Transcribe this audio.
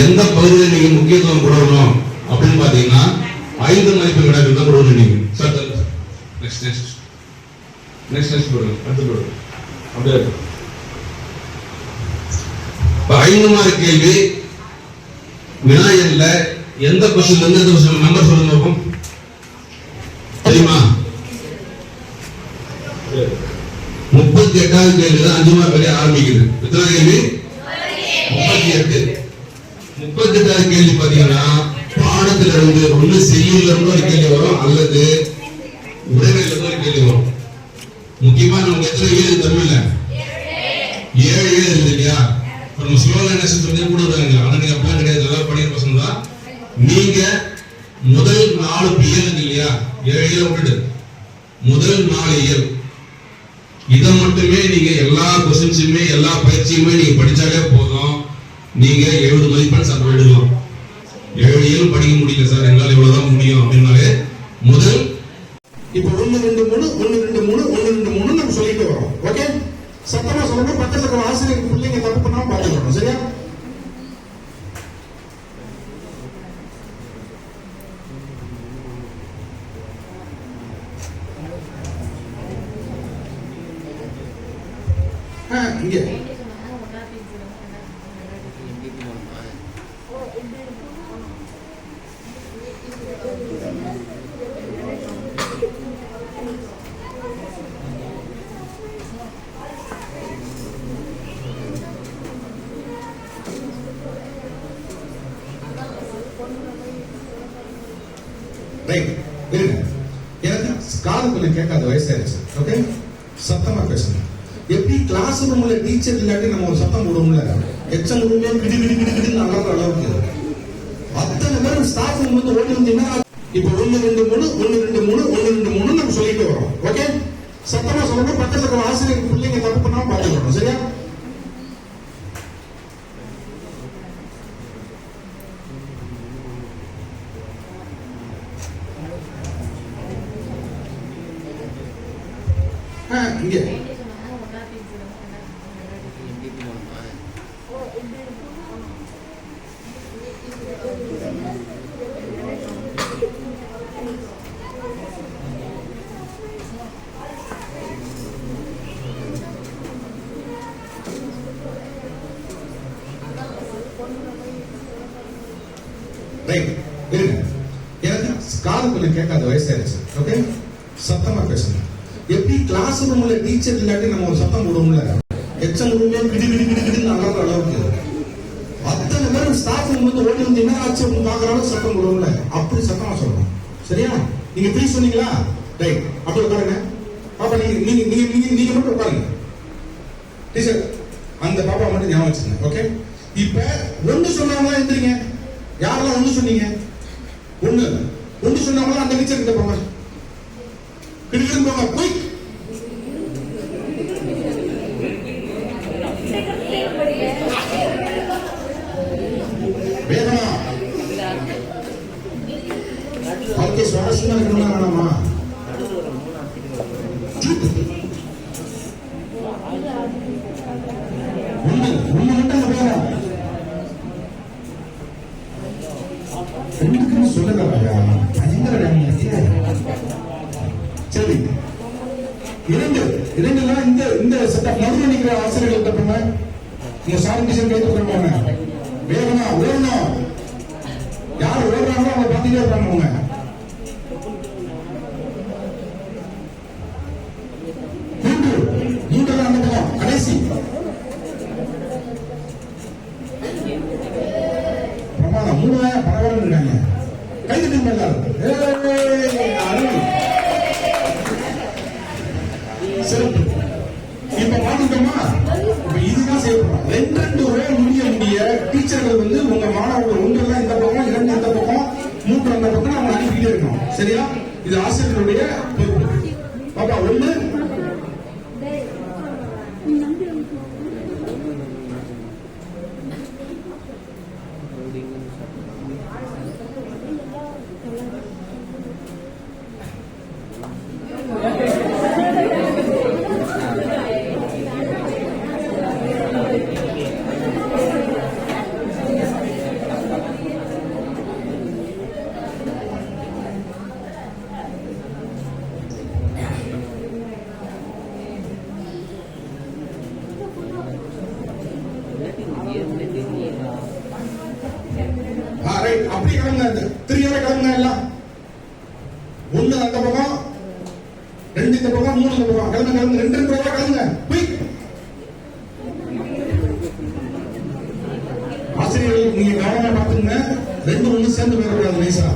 எந்த பகுதியில் நீங்க முக்கியத்துவம் கொடுக்கணும் அப்படின்னு பாத்தீங்கன்னா ஐந்து மதிப்பு வினாக்கள் தான் கொடுக்கணும் நீங்க. Sir next next next next போடுங்க. அடுத்து போடுங்க. அப்படியே ஐந்து மார்க் கேள்வி. வினாயல்ல எந்த கொஸ்டின்ல இருந்து எந்த கொஸ்டின் நம்பர் சொல்லுங்க பார்ப்போம் தெரியுமா? முப்பத்தி எட்டாவது கேள்வி தான் அஞ்சு மார்க் வரை ஆரம்பிக்குது. எத்தனை கேள்வி? முப்பத்தி எட்டாவது கேள்வி பாத்தீங்கன்னா பாடத்துல இருந்து ஒண்ணு செய்யுள்ள இருந்து ஒரு கேள்வி வரும் அல்லது உரையில இருந்து ஒரு கேள்வி வரும். முக்கியமா நமக்கு எத்தனை ஏழு தமிழ்ல? ஏழு ஏழு இருக்கு இல்லையா? நம்ம ஸ்லோல என்ன சொல்லி கூட வராங்க ஆனா நீங்க அப்பா கிடையாது. நல்லா படிக்கிற பசங்க தான். நீங்க முதல் நாலு இயல் இல்லையா? ஏழு இயல் விட்டுட்டு முதல் நாலு இயல் இதை மட்டுமே நீங்க எல்லா கொஸ்டின்ஸுமே எல்லா பயிற்சியுமே நீங்க படிச்சாலே போதும். நீங்க எழுபது மதிப்பெண் சார் எழுதலாம் ஏழு இயல் படிக்க முடியல சார். எங்களால் இவ்வளவுதான் முடியும் அப்படின்னாலே முதல் இப்ப ஒண்ணு ரெண்டு மூணு ஒண்ணு ரெண்டு மூணு ஒண்ணு ரெண்டு மூணு நம்ம சொல்லிட்டு வரோம். ஓகே சத்தமா சொல்லணும் பக்கத்துல இருக்கிற ஆசிரியர் பிள்ளைங்க தப்பு பண்ணாம ரைட் இருங்க எனக்கு காது கொஞ்சம் கேட்காத வயசாயிருச்சு ஓகே சத்தமா பேசணும் எப்படி கிளாஸ் ரூம்ல டீச்சர் இல்லாட்டி நம்ம ஒரு சத்தம் போடுவோம்ல? எச்சம் ரூம்ல கிடி கிடி கிடி கிடின்னு அலற அளவுக்கு. அத்தனை பேரும் ஸ்டாஃப் ரூம் வந்து ஓடி வந்தீங்கன்னா இப்போ ஒண்ணு ரெண்டு மூணு ஒண்ணு ரெண்டு மூணு ஒண்ணு ரெண்டு மூணு நம்ம சொல்லிட்டு வரோம் ஓகே சத்தமா சொல்லணும் பக்கத்துல இருக்கிற ஆசிரியர் பிள்ளைங்க தப்பு பண்ணாம பாத்துக்கணும் சரியா? இங்கே. ரைட் எனக்கு காது கேட்காத வயசாயிருச்சு ஓகே சத்தமா பேசணும் எப்படி கிளாஸ் ரூம்ல டீச்சர் இல்லாட்டி நம்ம ஒரு சத்தம் போடுவோம்ல? எச்சம் ரூம்ல கிடி கிடி கிடி கிடின்னு அலற அளவுக்கு. அத்தனை பேரும் ஸ்டாஃப் ரூம் வந்து ஓடி வந்து என்ன ஆச்சு அப்படின்னு அளவுக்கு சத்தம் போடுவோம்ல? அப்படி சத்தமா சொல்லணும் சரியா? நீங்க ப்ளீஸ் சொன்னீங்களா? ரைட் அப்படி உட்காருங்க. பாப்பா நீங்க நீங்க நீங்க நீங்க நீங்க மட்டும் உட்காருங்க. டீச்சர் அந்த பாப்பா மட்டும் ஞாபகம் வச்சுங்க ஓகே இப்ப ஒண்ணு சொன்னாங்களா எந்திரிங்க. யாரெல்லாம் ஒண்ணு சொன்னீங்க? ஒண்ணு. ஒண்ணு சொன்னாங்களா அந்த டீச்சர் கிட்ட போங்க. கிட்ட போங்க. போய் ஒண்ணு ஒண்ணு மட்டும் சொல்லுங்க பயங்கர டேமேஜ் சரி. இரண்டு இரண்டுலாம் இந்த இந்த செட்டப் நடுவில் நிக்கிற ஆசிரியர்கள் தப்புங்க உங்க சார் டீச்சர் கேட்டு போங்க. வேகமா ஓடணும். யார் ஓடுறாங்களோ அவங்க பார்த்துட்டே இருப்பாங்க செய்யப்படும் ரெண்டு ஒரே முடிய முடிய டீச்சர்கள் வந்து உங்க மாணவர்கள் ஒன்று எல்லாம் இந்த பக்கம் இரண்டு இந்த பக்கம் மூன்று அந்த பக்கம் அவங்க அனுப்பிக்கிட்டே இருக்கணும். சரியா? இது ஆசிரியர்களுடைய எப்படி ரைட் அப்படி கிளம்புங்க எல்லாம் ஒண்ணு அந்த பக்கம் ரெண்டு இந்த பக்கம் மூணு இந்த பக்கம். கடந்த கிளம்புங்க ரெண்டு ரெண்டு ரூபா கிளம்புங்க குயிக். ஆசிரியர்கள் நீங்க கவனமா பாத்துங்க ரெண்டு ஒண்ணு சேர்ந்து போயிடக்கூடாது நைசா